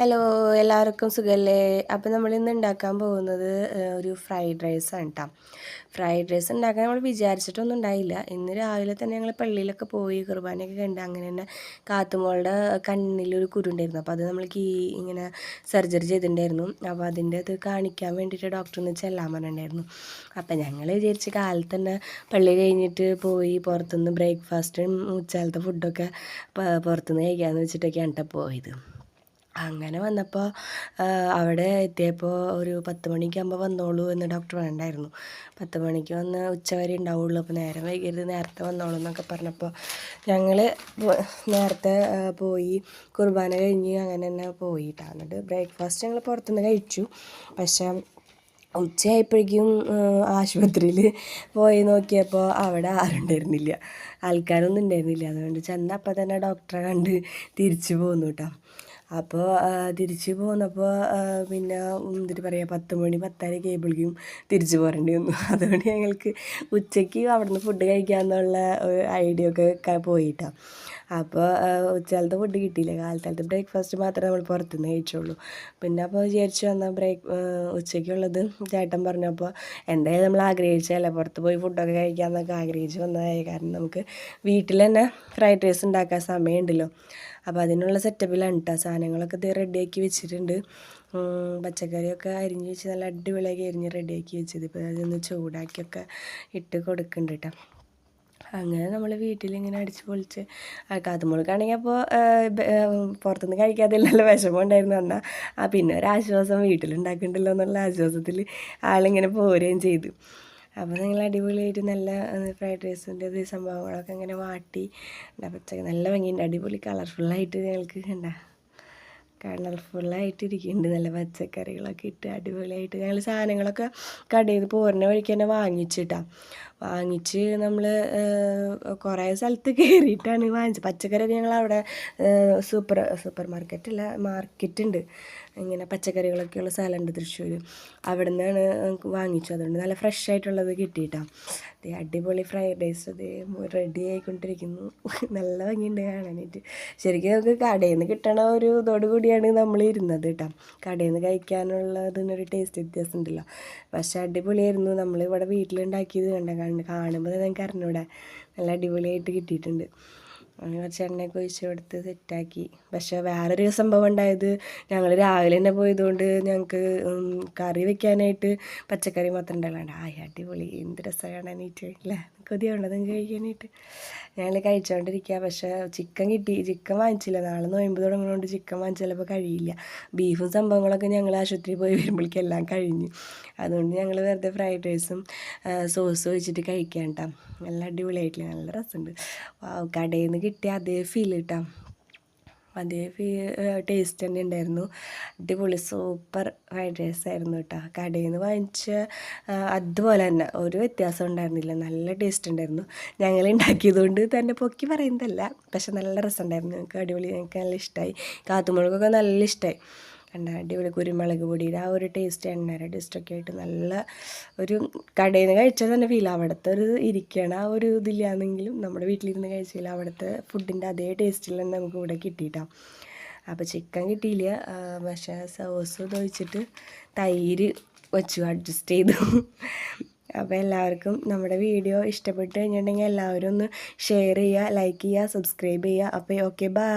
Hello എല്ലാവർക്കും സുഖമല്ലേ അപ്പോൾ നമ്മൾ ഇന്ന് ഉണ്ടാക്കാൻ പോകുന്നത് ഒരു ഫ്രൈഡ് റൈസ് ആണ് കേട്ടോ ഫ്രൈഡ് റൈസ് ഉണ്ടാക്കാൻ നമ്മൾ വിചാരിച്ചിട്ടൊന്നും ഉണ്ടായില്ല. ഇന്ന് രാവിലെ തന്നെ ഞങ്ങൾ പള്ളിയിലൊക്കെ പോയി കുർബാനയൊക്കെ കണ്ട് അങ്ങനെ തന്നെ കാത്തുമോളുടെ കണ്ണിലൊരു കുരുണ്ടായിരുന്നു. അപ്പോൾ അത് നമ്മൾ കീ ഇങ്ങനെ സർജറി ചെയ്തിട്ടുണ്ടായിരുന്നു. അപ്പോൾ അതിന്റെ അത് കാണിക്കാൻ വേണ്ടിയിട്ട് ഡോക്ടറിന് ചെല്ലാൻ പറഞ്ഞിട്ടുണ്ടായിരുന്നു. അപ്പോൾ ഞങ്ങൾ വിചാരിച്ച് കാലത്ത് തന്നെ പള്ളി കഴിഞ്ഞിട്ട് പോയി പുറത്തുനിന്ന് ബ്രേക്ക്ഫാസ്റ്റും ഉച്ചാലത്തെ ഫുഡൊക്കെ പുറത്തുനിന്ന് കഴിക്കാമെന്ന് വെച്ചിട്ടൊക്കെയാണ് കേട്ടോ പോയത്. അങ്ങനെ വന്നപ്പോൾ അവിടെ എത്തിയപ്പോൾ ഒരു പത്ത് മണിക്കാകുമ്പോൾ വന്നോളൂ എന്ന് ഡോക്ടർ പറഞ്ഞിട്ടുണ്ടായിരുന്നു. പത്ത് മണിക്ക് വന്ന് ഉച്ച വരെ ഉണ്ടാവുള്ളൂ. അപ്പോൾ നേരം വൈകരുത് നേരത്തെ വന്നോളൂ എന്നൊക്കെ പറഞ്ഞപ്പോൾ ഞങ്ങൾ നേരത്തെ പോയി. കുർബാന കഴിഞ്ഞ് അങ്ങനെ തന്നെ പോയിട്ടാ. എന്നിട്ട് ബ്രേക്ക്ഫാസ്റ്റ് ഞങ്ങൾ പുറത്തുനിന്ന് കഴിച്ചു. പക്ഷേ ഉച്ചയായപ്പോഴേക്കും ആശുപത്രിയിൽ പോയി നോക്കിയപ്പോൾ അവിടെ ആരുണ്ടായിരുന്നില്ല ആൾക്കാരൊന്നും ഉണ്ടായിരുന്നില്ല. അതുകൊണ്ട് ചെന്നപ്പോൾ തന്നെ ഡോക്ടറെ കണ്ട് തിരിച്ചു പോന്നു കേട്ടോ അപ്പോൾ തിരിച്ച് പോന്നപ്പോൾ പിന്നെ എന്തിട്ട് പറയുക പത്ത് മണി പത്തര കേബിളിക്കും തിരിച്ച് പോരേണ്ടി വന്നു. അതുകൊണ്ട് ഞങ്ങൾക്ക് ഉച്ചയ്ക്ക് അവിടുന്ന് ഫുഡ് കഴിക്കാമെന്നുള്ള ഐഡിയ ഒക്കെ പോയിട്ടാണ് അപ്പോൾ ഉച്ചകാലത്ത് ഫുഡ് കിട്ടിയില്ല. കാലത്താലത്തെ ബ്രേക്ക്ഫാസ്റ്റ് മാത്രമേ നമ്മൾ പുറത്തുനിന്ന് കഴിച്ചുള്ളൂ. പിന്നെ അപ്പോൾ വിചാരിച്ചു വന്നാൽ ബ്രേക്ക് ഉച്ചയ്ക്കുള്ളത് ചേട്ടൻ പറഞ്ഞപ്പോൾ എന്തായാലും നമ്മൾ ആഗ്രഹിച്ചതല്ലേ? പുറത്ത് പോയി ഫുഡൊക്കെ കഴിക്കാമെന്നൊക്കെ ആഗ്രഹിച്ച് വന്നതായി. കാരണം നമുക്ക് വീട്ടിൽ തന്നെ ഫ്രൈഡ് റൈസ് ഉണ്ടാക്കാൻ സമയമുണ്ടല്ലോ. അപ്പോൾ അതിനുള്ള സെറ്റപ്പിലാണ് കേട്ടോ സാധനങ്ങളൊക്കെ ഇത് റെഡിയാക്കി വെച്ചിട്ടുണ്ട്. പച്ചക്കറിയൊക്കെ അരിഞ്ഞ് വെച്ച് നല്ല അടിപൊളിയാക്കി അരിഞ്ഞ് റെഡിയാക്കി വെച്ചത്. ഇപ്പോൾ അതൊന്ന് ചൂടാക്കിയൊക്കെ ഇട്ട് കൊടുക്കുന്നുണ്ട് കേട്ടോ അങ്ങനെ നമ്മൾ വീട്ടിലിങ്ങനെ അടിച്ച് പൊളിച്ച് കാത്തുമുളക്കാണെങ്കിൽ അപ്പോൾ പുറത്തുനിന്ന് കഴിക്കാതില്ലല്ലോ വിഷമം ഉണ്ടായിരുന്നു എന്നാൽ ആ പിന്നെ ഒരു ആശ്വാസം വീട്ടിലുണ്ടാക്കണ്ടല്ലോ എന്നുള്ള ആശ്വാസത്തിൽ ആളിങ്ങനെ പോരുകയും ചെയ്തു. അപ്പോൾ നിങ്ങൾ അടിപൊളിയായിട്ട് നല്ല ഫ്രൈഡ് റൈസിന്റെ സംഭവങ്ങളൊക്കെ ഇങ്ങനെ വാട്ടി പച്ചക്ക് നല്ല ഭംഗിയുണ്ട്. അടിപൊളി കളർഫുള്ളായിട്ട് ഞങ്ങൾക്ക് കണ്ട. കളർഫുള്ളായിട്ട് ഇരിക്കുന്നുണ്ട്. നല്ല പച്ചക്കറികളൊക്കെ ഇട്ട് അടിപൊളിയായിട്ട് ഞങ്ങൾ സാധനങ്ങളൊക്കെ കടയിൽ നിന്ന് പോരുന്ന വഴിക്ക് തന്നെ വാങ്ങിച്ചിട്ടാണ് വാങ്ങിച്ച് നമ്മൾ കുറേ സ്ഥലത്ത് കയറിയിട്ടാണ് വാങ്ങിച്ചത്. പച്ചക്കറി ഞങ്ങൾ അവിടെ സൂപ്പർ സൂപ്പർ മാർക്കറ്റില്ല മാർക്കറ്റ് ഉണ്ട് ഇങ്ങനെ പച്ചക്കറികളൊക്കെയുള്ള സ്ഥലമുണ്ട് തൃശ്ശൂർ അവിടെ നിന്നാണ് വാങ്ങിച്ചു അതുകൊണ്ട് നല്ല ഫ്രഷ് ആയിട്ടുള്ളത് കിട്ടിയിട്ടാണ് അടിപൊളി ഫ്രൈഡ് റൈസ് അതേ റെഡി ആയിക്കൊണ്ടിരിക്കുന്നു. നല്ല ഭംഗിയുണ്ട് കാണാനായിട്ട്. ശരിക്കും നമുക്ക് കടയിൽ നിന്ന് കിട്ടണ ഒരു ഇതോട് കൂടിയാണ് നമ്മൾ ഇരുന്നത് കേട്ടോ കടയിൽ നിന്ന് കഴിക്കാനുള്ളതിനൊരു ടേസ്റ്റ് വ്യത്യാസം ഉണ്ടല്ലോ പക്ഷേ അടിപൊളിയായിരുന്നു. നമ്മൾ ഇവിടെ വീട്ടിലുണ്ടാക്കിയത് കണ്ട? കാണുമ്പോൾ നിങ്ങൾക്ക് അറിഞ്ഞൂടെ? നല്ല അടിപൊളിയായിട്ട് കിട്ടിയിട്ടുണ്ട്. കുറച്ച് എണ്ണയൊക്കെ ഒഴിച്ച് കൊടുത്ത് സെറ്റാക്കി പക്ഷേ വേറൊരു സംഭവം ഉണ്ടായത് ഞങ്ങൾ രാവിലെ തന്നെ പോയതുകൊണ്ട് ഞങ്ങൾക്ക് കറി വെക്കാനായിട്ട് പച്ചക്കറി മാത്രം ഉണ്ടാകാണ്ട് ആ അടിപൊളി. എന്ത് രസം കാണാനായിട്ട് അല്ലേ നിങ്ങൾക്ക് കഴിക്കാനായിട്ട്. ഞങ്ങൾ കഴിച്ചുകൊണ്ടിരിക്കുക പക്ഷേ ചിക്കൻ കിട്ടി. ചിക്കൻ വാങ്ങിച്ചില്ല. നാളെ നോയമ്പ് തുടങ്ങുന്നതുകൊണ്ട് ചിക്കൻ വാങ്ങിച്ചാലപ്പോൾ കഴിയില്ല. ബീഫും സംഭവങ്ങളൊക്കെ ഞങ്ങൾ ആശുപത്രി പോയി വരുമ്പോഴേക്കും എല്ലാം കഴിഞ്ഞു. അതുകൊണ്ട് ഞങ്ങൾ വെറുതെ ഫ്രൈഡ് റൈസും സോസും ഒഴിച്ചിട്ട് കഴിക്കാൻ കേട്ടോ നല്ല അടിപൊളിയായിട്ടില്ല? നല്ല രസമുണ്ട് കടയിൽ നിന്ന് കിട്ടിയ അതേ ഫീൽ കിട്ടാം അതേ ഫീ ടേസ്റ്റ് തന്നെ ഉണ്ടായിരുന്നു അടിപൊളി സൂപ്പർ ഫ്രൈഡ് റൈസ് ആയിരുന്നു കേട്ടോ കടയിൽ നിന്ന് വാങ്ങിച്ച അതുപോലെ തന്നെ ഒരു വ്യത്യാസം ഉണ്ടായിരുന്നില്ല. നല്ല ടേസ്റ്റ് ഉണ്ടായിരുന്നു ഞങ്ങൾ ഉണ്ടാക്കിയതുകൊണ്ട് തന്നെ പൊക്കി പറയുന്നതല്ല. പക്ഷെ നല്ല രസമുണ്ടായിരുന്നു ഞങ്ങൾക്ക് അടിപൊളി ഞങ്ങൾക്ക് നല്ല ഇഷ്ടമായി കാത്തുമുളകൊക്കെ നല്ല ഇഷ്ടമായി കണ്ട അടിപൊളി കുരുമുളക് പൊടിയുടെ ആ ഒരു ടേസ്റ്റ് എണ്ണയുടെ ടേസ്റ്റൊക്കെ ആയിട്ട് നല്ല ഒരു കടയിൽ നിന്ന് കഴിച്ചാൽ തന്നെ ഫീൽ അവിടുത്തെ ഒരു ഇരിക്കണ ആ ഒരു ഇതില്ലാന്നെങ്കിലും നമ്മുടെ വീട്ടിലിരുന്ന് കഴിച്ചാൽ അവിടുത്തെ ഫുഡിന്റെ അതേ ടേസ്റ്റിൽ തന്നെ നമുക്ക് ഇവിടെ കിട്ടിയിട്ടാണ് അപ്പോൾ ചിക്കൻ കിട്ടിയില്ല. പക്ഷേ സോസ് ഒഴിച്ചിട്ട് തൈര് വെച്ചു അഡ്ജസ്റ്റ് ചെയ്തു. അപ്പോൾ എല്ലാവർക്കും നമ്മുടെ വീഡിയോ ഇഷ്ടപ്പെട്ട് കഴിഞ്ഞിട്ടുണ്ടെങ്കിൽ എല്ലാവരും ഒന്ന് ഷെയർ ചെയ്യുക ലൈക്ക് ചെയ്യുക സബ്സ്ക്രൈബ് ചെയ്യുക. അപ്പോൾ ഓക്കെ ബൈ